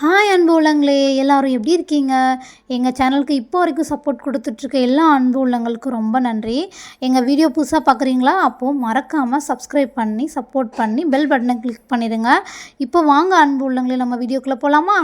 Hi அன்பு உள்ளங்களே. எல்லோரும் எப்படி இருக்கீங்க? எங்கள் சேனலுக்கு இப்போ வரைக்கும் சப்போர்ட் கொடுத்துட்ருக்க எல்லா அன்பு உள்ளங்களுக்கும் ரொம்ப நன்றி. எங்கள் வீடியோ புதுசாக பார்க்குறீங்களா அப்போது மறக்காமல் சப்ஸ்கிரைப் பண்ணி சப்போர்ட் பண்ணி பெல் பட்டனை கிளிக் பண்ணிடுங்க. இப்போ வாங்க அன்பு உள்ளங்களே நம்ம வீடியோக்குள்ளே போகலாமா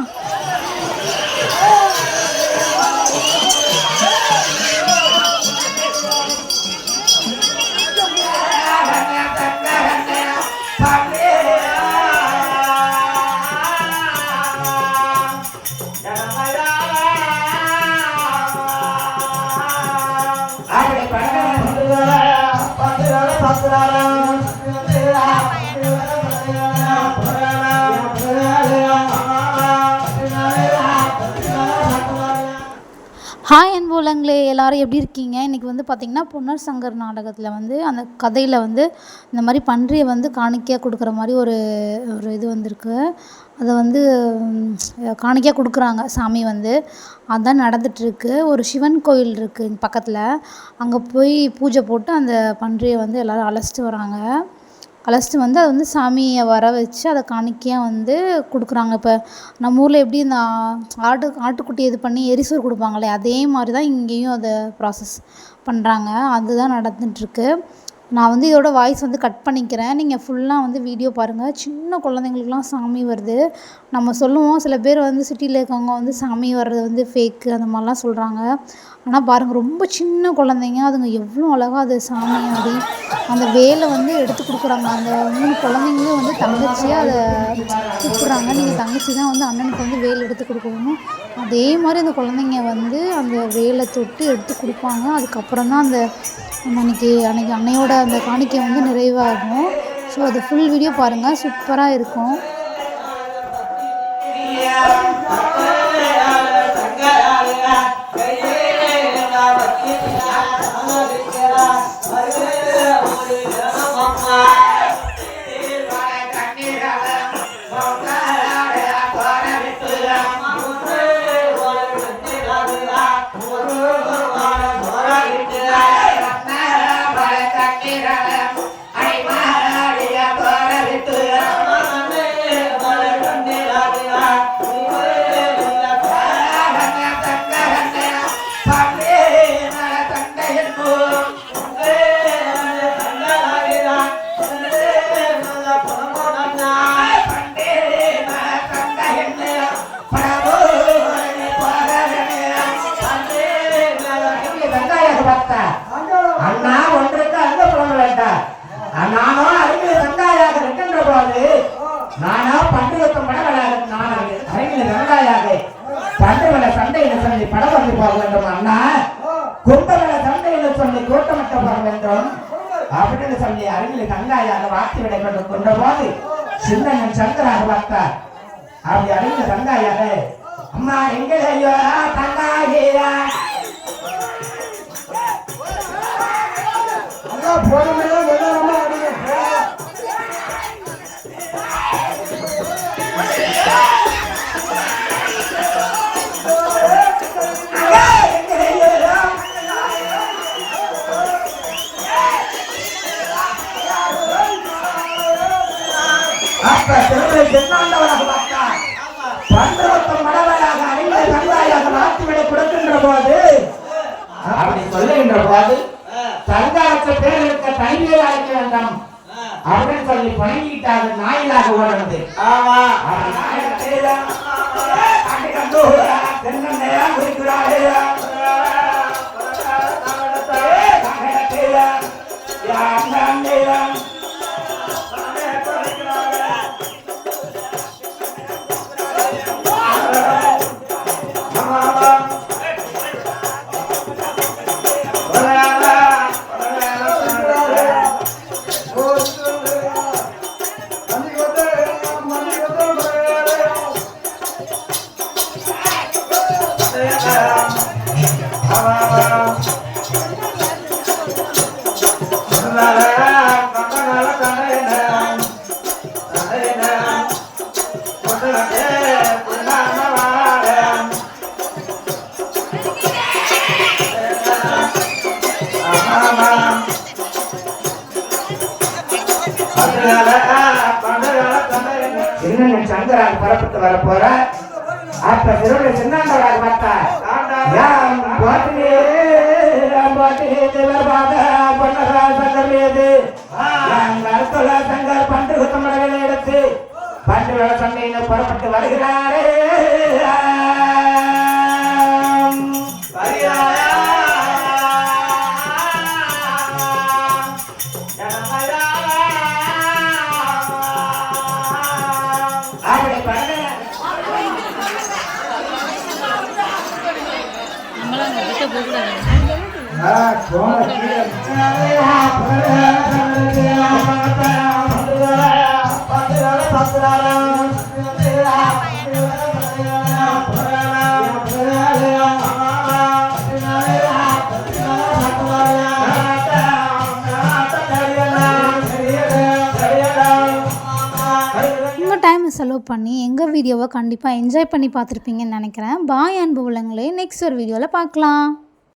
ஹாய் எல்லாரும் எப்படி இருக்கீங்க? இன்றைக்கி வந்து பார்த்திங்கன்னா பொன்னர் சங்கர் நாடகத்தில் வந்து அந்த கதையில் வந்து இந்த மாதிரி பன்றியை வந்து காணிக்கையாக கொடுக்குற மாதிரி ஒரு ஒரு இது வந்திருக்கு. அதை வந்து காணிக்கையாக கொடுக்குறாங்க சாமி வந்து. அதுதான் நடந்துகிட்ருக்கு ஒரு சிவன் கோயில் இருக்குது பக்கத்தில். அங்கே போய் பூஜை போட்டு அந்த பன்றியை வந்து எல்லோரும் அழைச்சிட்டு வராங்க. அழைச்சிட்டு வந்து அதை வந்து சாமியை வர வச்சு அதை காணிக்கையாக வந்து கொடுக்குறாங்க. இப்போ நம்ம ஊரில் எப்படி இந்த ஆட்டு ஆட்டுக்குட்டி இது பண்ணி எரிசோறு கொடுப்பாங்களே அதே மாதிரி தான் இங்கேயும் அதை ப்ராசஸ் பண்ணுறாங்க அதுதான் நடந்துகிட்ருக்கு நான் வந்து இதோட வாய்ஸ் வந்து கட் பண்ணிக்கிறேன். நீங்கள் ஃபுல்லாக வந்து வீடியோ பாருங்கள் சின்ன குழந்தைங்களுக்குலாம் சாமி வருது. நம்ம சொல்லுவோம் சில பேர் வந்து சிட்டியில் இருக்கவங்க வந்து சாமி வர்றது வந்து ஃபேக்கு அந்த மாதிரிலாம் சொல்கிறாங்க ஆனால் பாருங்கள் ரொம்ப சின்ன குழந்தைங்க அதுங்க எவ்வளோ அழகாக அது சாமி அப்படி அந்த வேலை வந்து எடுத்து கொடுக்குறாங்க. அந்த மூணு குழந்தைங்களும் வந்து தங்கச்சியாக அதை கூப்பிட்றாங்க. நீங்கள் தங்கச்சி தான் வந்து அண்ணனுக்கு வந்து வேல் எடுத்து கொடுக்கணும். அதே மாதிரி அந்த குழந்தைங்க வந்து அந்த வேலை தொட்டு எடுத்து கொடுப்பாங்க. அதுக்கப்புறம் தான் அந்த அன்றைக்கி அன்னைக்கு அன்னைக்கு அன்னையோட அந்த காணிக்கை வந்து நிறைவாகும். ஸோ அது ஃபுல் வீடியோ பாருங்கள் சூப்பராக இருக்கும். Yeah. படம் வேண்டும் அண்ணா கும்பல சண்டையில் சொல்லி கூட்டமிட்ட போக வேண்டும் அப்படின்னு சொல்லி அருகில் சங்காயாக வார்த்தை விடை கொண்டு கொண்ட போது சின்னன் சங்கராக பார்த்தார். அப்படி அருகில் சங்காயாக அம்மா எங்க ஐயோ தங்காயிரா பொறுமையா திருமலை சென்னாண்டவராக பார்த்தார். பந்தவத்தம் மடவராக அறிந்த சங்காயாக மாற்றிவிட கொடுக்கின்ற போது அப்படி சொல்லுகின்ற போது சங்காரத்து பேர் இருக்க தனிமையில் அழைக்க வேண்டாம் அப்படின்னு சொல்லி பணிக்கிட்டாக நாயிலாக ஓடுறது ஆமா. சின்ன சங்கராக புறப்பட்டு வர போற? அப்ப திருவிழா சின்னாண்டோட பார்த்தா யாம் போட்டிலே போட்டிலே தேவர்பாத பொன்னரா சங்கர் மீது நாங்கள் தொல சங்கர் பண்டு குத்தமடகளை எடுத்து பண்டு வேலை சண்டையில் புறப்பட்டு வருகிறாரே Yeah. டைமை செலவு பண்ணி எங்கள் வீடியோவை கண்டிப்பாக என்ஜாய் பண்ணி பார்த்துருப்பீங்கன்னு நினைக்கிறேன். பாய் அன்பு உள்ளங்களே நெக்ஸ்ட் ஒரு வீடியோவில் பார்க்கலாம்.